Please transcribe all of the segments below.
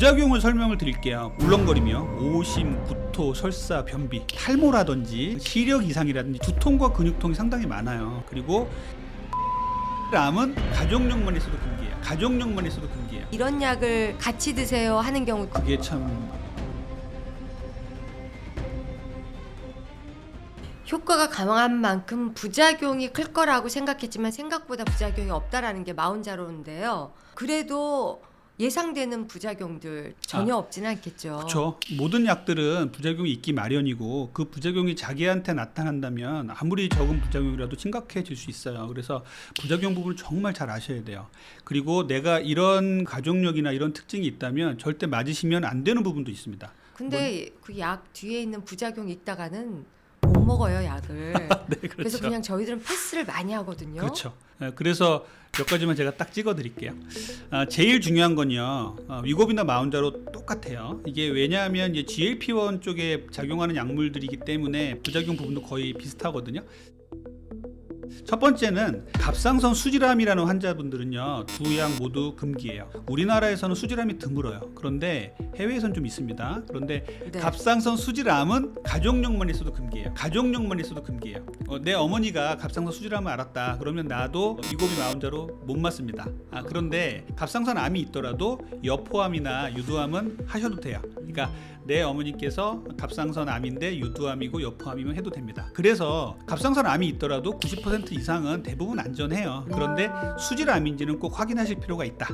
부작용을 설명을 드릴게요. 울렁거리며 오심, 구토, 설사, 변비, 탈모라든지 시력 이상이라든지 두통과 근육통이 상당히 많아요. 그리고 암은 가족력만 있어도 금기예요. 가족력만 있어도 금기예요. 이런 약을 같이 드세요 하는 경우 그게 참 효과가 강한 만큼 부작용이 클 거라고 생각했지만 생각보다 부작용이 없다라는 게 마운자로인데요. 그래도 예상되는 부작용들 전혀 없지는 않겠죠. 그렇죠. 모든 약들은 부작용이 있기 마련이고 그 부작용이 자기한테 나타난다면 아무리 적은 부작용이라도 심각해질 수 있어요. 그래서 부작용 부분을 정말 잘 아셔야 돼요. 그리고 내가 이런 가족력이나 이런 특징이 있다면 절대 맞으시면 안 되는 부분도 있습니다. 근데 그 약 뒤에 있는 부작용이 있다가는 못 먹어요 약을. 네, 그렇죠. 그래서 그냥 저희들은 패스를 많이 하거든요. 그렇죠. 예, 그래서 몇 가지만 제가 딱 찍어드릴게요. 아, 제일 중요한 건요. 어, 위고비나 마운자로 똑같아요. 이게 왜냐하면 이제 GLP-1 쪽에 작용하는 약물들이기 때문에 부작용 부분도 거의 비슷하거든요. 첫 번째는 갑상선 수질암이라는 환자분들은요 두 약 모두 금기예요. 우리나라에서는 수질암이 드물어요. 그런데 해외에선 좀 있습니다. 그런데 네. 갑상선 수질암은 가족력만 있어도 금기예요. 가족력만 있어도 금기예요. 어, 내 어머니가 갑상선 수질암을 알았다. 그러면 나도 위고비 마운자로 못 맞습니다. 아, 그런데 갑상선 암이 있더라도 여포암이나 유두암은 하셔도 돼요. 그러니까 내 어머니께서 갑상선 암인데 유두암이고 여포암이면 해도 됩니다. 그래서 갑상선 암이 있더라도 90% 이상은 대부분 안전해요. 그런데 수질암인지는 꼭 확인하실 필요가 있다.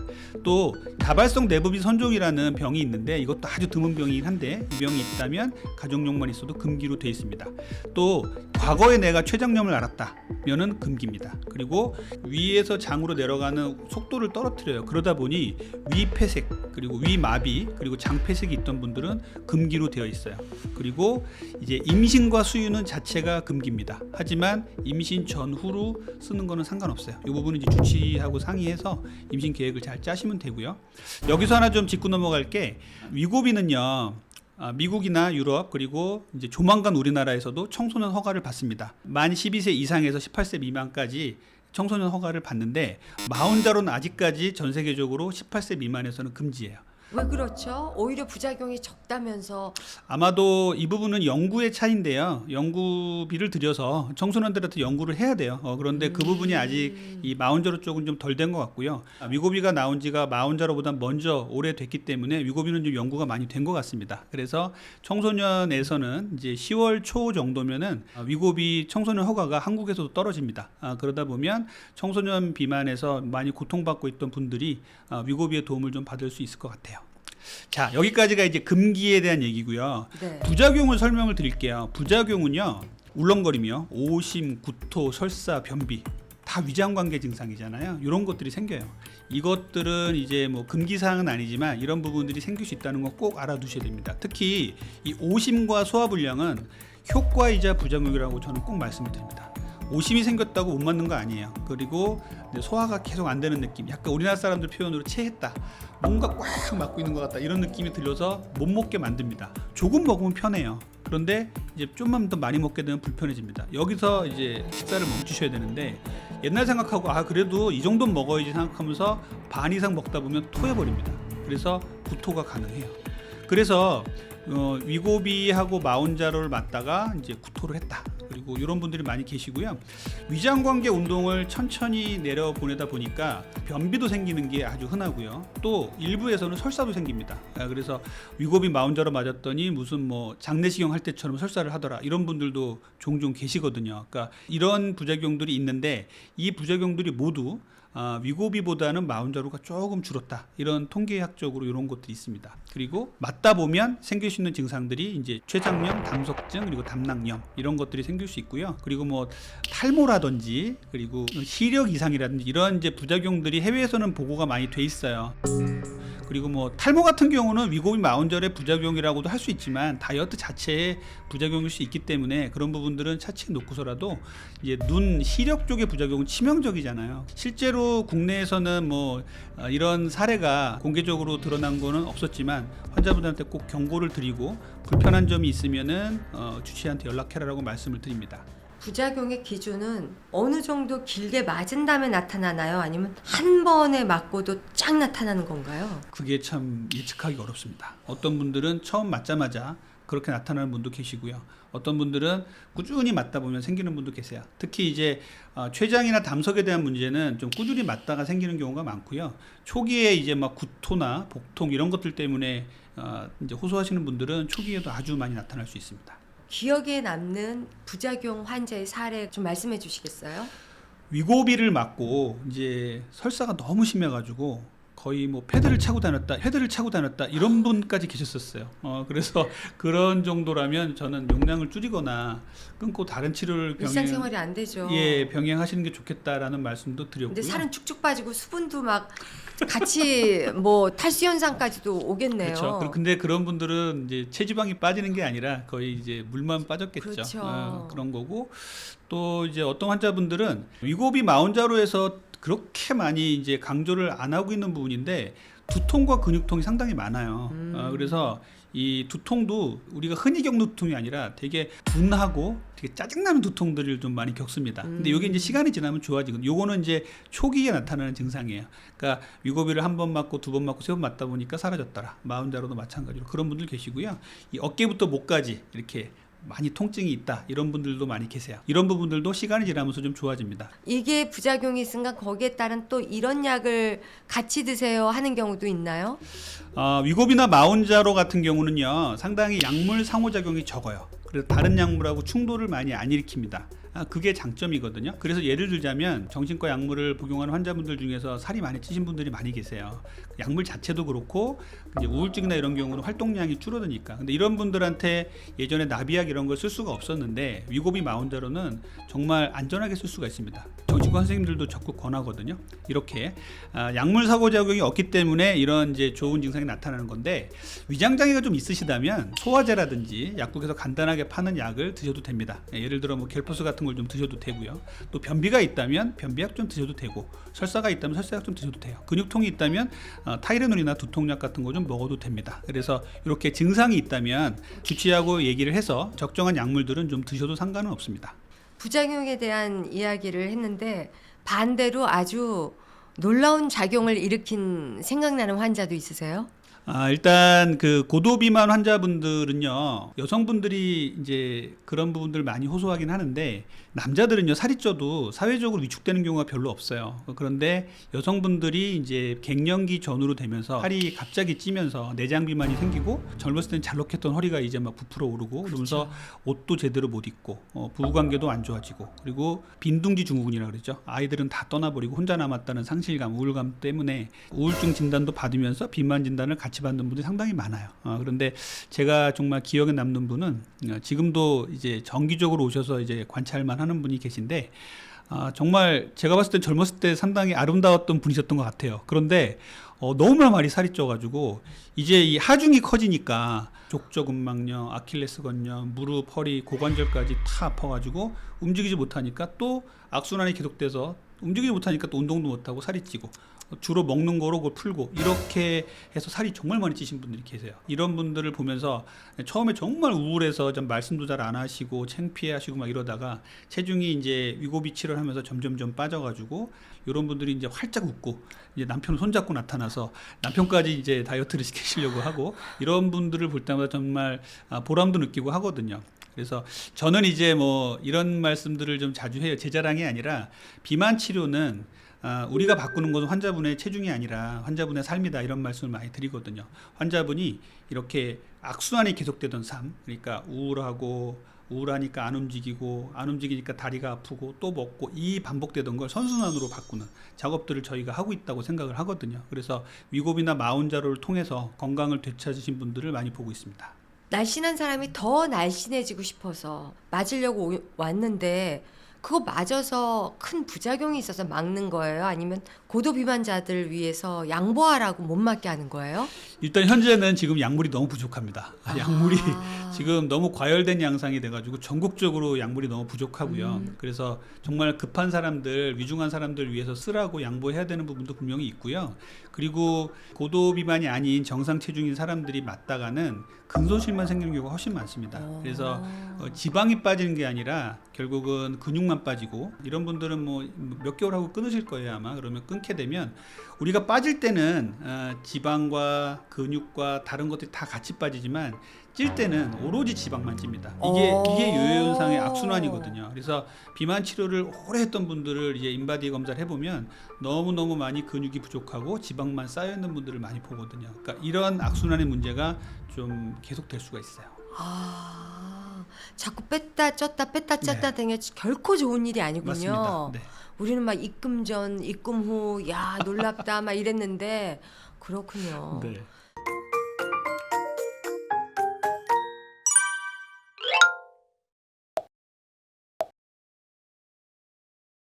또 다발성 내부비 선종이라는 병이 있는데 이것도 아주 드문 병이긴 한데 이 병이 있다면 가족용만 있어도 금기로 돼 있습니다. 또 과거에 내가 췌장염을 알았다면은 금기입니다. 그리고 위에서 장으로 내려가는 속도를 떨어뜨려요. 그러다 보니 위 폐색 그리고 위 마비 그리고 장 폐색이 있던 분들은 금기로 되어 있어요. 그리고 이제 임신과 수유는 자체가 금기입니다. 하지만 임신 전후로 쓰는 거는 상관없어요. 이 부분은 이제 주치하고 상의해서 임신 계획을 잘 짜시면 되고요. 여기서 하나 좀 짚고 넘어갈 게 위고비는요. 아, 미국이나 유럽 그리고 이제 조만간 우리나라에서도 청소년 허가를 받습니다. 만 12세 이상에서 18세 미만까지 청소년 허가를 받는데 마흔자로는 아직까지 전 세계적으로 18세 미만에서는 금지예요. 왜 그렇죠? 오히려 부작용이 적다면서 아마도 이 부분은 연구의 차이인데요. 연구비를 들여서 청소년들한테 연구를 해야 돼요. 어, 그런데 그 부분이 아직 이 마운자로 쪽은 좀 덜 된 것 같고요. 아, 위고비가 나온 지가 마운자로보다 먼저 오래됐기 때문에 위고비는 좀 연구가 많이 된 것 같습니다. 그래서 청소년에서는 이제 10월 초 정도면은 아, 위고비 청소년 허가가 한국에서도 떨어집니다. 아, 그러다 보면 청소년 비만에서 많이 고통받고 있던 분들이 아, 위고비의 도움을 좀 받을 수 있을 것 같아요. 자, 여기까지가 이제 금기에 대한 얘기고요. 네. 부작용을 설명을 드릴게요. 부작용은요, 울렁거리며 오심, 구토, 설사, 변비 다 위장관계 증상이잖아요. 이런 것들이 생겨요. 이것들은 이제 뭐 금기사항은 아니지만 이런 부분들이 생길 수 있다는 거 꼭 알아두셔야 됩니다. 특히 이 오심과 소화불량은 효과이자 부작용이라고 저는 꼭 말씀을 드립니다. 오심이 생겼다고 못 맞는 거 아니에요. 그리고 소화가 계속 안 되는 느낌. 약간 우리나라 사람들 표현으로 체했다. 뭔가 꽉 막고 있는 것 같다. 이런 느낌이 들려서 못 먹게 만듭니다. 조금 먹으면 편해요. 그런데 이제 좀만 더 많이 먹게 되면 불편해집니다. 여기서 이제 식사를 멈추셔야 되는데 옛날 생각하고 아 그래도 이 정도는 먹어야지 생각하면서 반 이상 먹다 보면 토해버립니다. 그래서 구토가 가능해요. 그래서 어, 위고비하고 마운자로를 맞다가 이제 구토를 했다. 그리고 이런 분들이 많이 계시고요. 위장관계 운동을 천천히 내려 보내다 보니까 변비도 생기는 게 아주 흔하고요. 또 일부에서는 설사도 생깁니다. 아, 그래서 위고비 마운자로 맞았더니 무슨 뭐 장내시경 할 때처럼 설사를 하더라. 이런 분들도 종종 계시거든요. 그러니까 이런 부작용들이 있는데 이 부작용들이 모두 아, 위고비보다는 마운자로가 조금 줄었다. 이런 통계학적으로 이런 것들이 있습니다. 그리고 맞다 보면 생길 수 있는 증상들이 이제 췌장염, 담석증 그리고 담낭염 이런 것들이 생길 수 있고요. 그리고 뭐 탈모라든지 그리고 시력 이상이라든지 이런 이제 부작용들이 해외에서는 보고가 많이 돼 있어요. 그리고 뭐 탈모 같은 경우는 위고비 마운절의 부작용이라고도 할 수 있지만 다이어트 자체의 부작용일 수 있기 때문에 그런 부분들은 차치해 놓고서라도 이제 눈 시력 쪽의 부작용은 치명적이잖아요. 실제로 국내에서는 뭐 어, 이런 사례가 공개적으로 드러난 거는 없었지만 환자분들한테 꼭 경고를 드리고 불편한 점이 있으면은 어, 주치의한테 연락해라라고 말씀을 드립니다. 부작용의 기준은 어느 정도 길게 맞은 다음에 나타나나요? 아니면 한 번에 맞고도 쫙 나타나는 건가요? 그게 참 예측하기 어렵습니다. 어떤 분들은 처음 맞자마자 그렇게 나타나는 분도 계시고요. 어떤 분들은 꾸준히 맞다 보면 생기는 분도 계세요. 특히 이제 어, 췌장이나 담석에 대한 문제는 좀 꾸준히 맞다가 생기는 경우가 많고요. 초기에 이제 막 구토나 복통 이런 것들 때문에 어, 이제 호소하시는 분들은 초기에도 아주 많이 나타날 수 있습니다. 기억에 남는 부작용 환자의 사례 좀 말씀해 주시겠어요? 위고비를 맞고 이제 설사가 너무 심해가지고 거의 뭐 패드를 차고 다녔다, 패드를 차고 다녔다 이런 분까지 계셨었어요. 어 그래서 그런 정도라면 저는 용량을 줄이거나 끊고 다른 치료를 병행 일상생활이 안 되죠. 예 병행하시는 게 좋겠다라는 말씀도 드렸고요. 근데 살은 쭉쭉 빠지고 수분도 막 같이 뭐 탈수 현상까지도 오겠네요. 그렇죠. 그- 근데 그런 분들은 이제 체지방이 빠지는 게 아니라 거의 이제 물만 빠졌겠죠. 그렇죠. 어, 그런 거고 또 이제 어떤 환자분들은 위고비 마운자로에서 그렇게 많이 이제 강조를 안 하고 있는 부분인데 두통과 근육통이 상당히 많아요. 음. 어, 그래서 이 두통도 우리가 흔히 겪는 두통이 아니라 되게 둔하고 되게 짜증나는 두통들을 좀 많이 겪습니다. 근데 이게 이제 음. 시간이 지나면 좋아지고 요거는 이제 초기에 나타나는 증상이에요. 그러니까 위고비를 한 번 맞고 두 번 맞고 세 번 맞다 보니까 사라졌더라. 마흔자로도 마찬가지로 그런 분들 계시고요. 이 어깨부터 목까지 이렇게 많이 통증이 있다 이런 분들도 많이 계세요. 이런 부분들도 시간이 지나면서 좀 좋아집니다. 이게 부작용이 있으니까 거기에 따른 또 이런 약을 같이 드세요 하는 경우도 있나요? 어, 위고비나 마운자로 같은 경우는요 상당히 약물 상호작용이 적어요. 그래서 다른 약물하고 충돌을 많이 안 일으킵니다. 아, 그게 장점이거든요. 그래서 예를 들자면 정신과 약물을 복용하는 환자분들 중에서 살이 많이 찌신 분들이 많이 계세요. 약물 자체도 그렇고 이제 우울증이나 이런 경우는 활동량이 줄어드니까. 근데 이런 분들한테 예전에 나비약 이런 걸 쓸 수가 없었는데 위고비 마운자로는 정말 안전하게 쓸 수가 있습니다. 정신과 선생님들도 적극 권하거든요. 이렇게 아, 약물 사고 작용이 없기 때문에 이런 이제 좋은 증상이 나타나는 건데 위장 장애가 좀 있으시다면 소화제라든지 약국에서 간단하게 파는 약을 드셔도 됩니다. 예, 예를 들어 뭐 겔포스 같은 걸 좀 드셔도 되고요. 또 변비가 있다면 변비약 좀 드셔도 되고 설사가 있다면 설사약 좀 드셔도 돼요. 근육통이 있다면 어, 타이레놀이나 두통약 같은 거 좀 먹어도 됩니다. 그래서 이렇게 증상이 있다면 주치의하고 얘기를 해서 적정한 약물들은 좀 드셔도 상관은 없습니다. 부작용에 대한 이야기를 했는데 반대로 아주 놀라운 작용을 일으킨 생각나는 환자도 있으세요? 아, 일단 그 고도 비만 환자분들은요 여성분들이 이제 그런 부분들 많이 호소하긴 하는데 남자들은요 살이 쪄도 사회적으로 위축되는 경우가 별로 없어요. 그런데 여성분들이 이제 갱년기 전후로 되면서 살이 갑자기 찌면서 내장 비만이 생기고 젊었을 땐 잘록했던 허리가 이제 막 부풀어 오르고 그러면서 옷도 제대로 못 입고 어, 부부관계도 안 좋아지고 그리고 빈둥지 증후군이라 그러죠. 아이들은 다 떠나버리고 혼자 남았다는 상실감, 우울감 때문에 우울증 진단도 받으면서 비만 진단을 같이 받는 분들이 상당히 많아요. 어, 그런데 제가 정말 기억에 남는 분은 어, 지금도 이제 정기적으로 오셔서 이제 관찰만 하는 분이 계신데 아, 정말 제가 봤을 때 젊었을 때 상당히 아름다웠던 분이셨던 것 같아요. 그런데 어, 너무나 많이 살이 쪄가지고 이제 이 하중이 커지니까 족저근막염, 아킬레스건염, 무릎, 허리, 고관절까지 다 아파가지고 움직이지 못하니까 또 악순환이 계속돼서 움직이지 못하니까 또 운동도 못하고 살이 찌고 주로 먹는 거로 그걸 풀고 이렇게 해서 살이 정말 많이 찌신 분들이 계세요. 이런 분들을 보면서 처음에 정말 우울해서 좀 말씀도 잘 안 하시고 창피해 하시고 막 이러다가 체중이 이제 위고비 치료를 하면서 점점점 빠져가지고 이런 분들이 이제 활짝 웃고 이제 남편을 손잡고 나타나서 남편까지 이제 다이어트를 시키시려고 하고 이런 분들을 볼 때마다 정말 아, 보람도 느끼고 하거든요. 그래서 저는 이제 뭐 이런 말씀들을 좀 자주 해요. 제 자랑이 아니라 비만 치료는 아, 우리가 바꾸는 것은 환자분의 체중이 아니라 환자분의 삶이다 이런 말씀을 많이 드리거든요. 환자분이 이렇게 악순환이 계속되던 삶, 그러니까 우울하고 우울하니까 안 움직이고 안 움직이니까 다리가 아프고 또 먹고 이 반복되던 걸 선순환으로 바꾸는 작업들을 저희가 하고 있다고 생각을 하거든요. 그래서 위고비나 마운자로를 통해서 건강을 되찾으신 분들을 많이 보고 있습니다. 날씬한 사람이 더 날씬해지고 싶어서 맞으려고 오- 왔는데 그거 맞아서 큰 부작용이 있어서 막는 거예요? 아니면 고도 비만자들 위해서 양보하라고 못 맞게 하는 거예요? 일단 현재는 지금 약물이 너무 부족합니다. 아, 약물이 아. 지금 너무 과열된 양상이 돼가지고 전국적으로 약물이 너무 부족하고요. 음. 그래서 정말 급한 사람들, 위중한 사람들 위해서 쓰라고 양보해야 되는 부분도 분명히 있고요. 그리고 고도 비만이 아닌 정상 체중인 사람들이 맞다가는 근손실만 생기는 경우가 훨씬 많습니다. 그래서 어, 지방이 빠지는 게 아니라 결국은 근육만 빠지고 이런 분들은 뭐 몇 개월 하고 끊으실 거예요 아마 그러면 끊게 되면 우리가 빠질 때는 어, 지방과 근육과 다른 것들이 다 같이 빠지지만 찔 때는 오로지 지방만 찝니다. 이게 오. 이게 요요 현상의 악순환이거든요. 그래서 비만 치료를 오래 했던 분들을 이제 인바디 검사를 해보면 너무 너무 많이 근육이 부족하고 지방만 쌓여 있는 분들을 많이 보거든요. 그러니까 이런 악순환의 문제가 좀 계속될 수가 있어요. 아, 자꾸 뺐다 쪘다 뺐다 쪘다 네. 등에 결코 좋은 일이 아니군요. 네. 우리는 막 입금 전, 입금 후, 야 놀랍다 막 이랬는데 그렇군요. 네.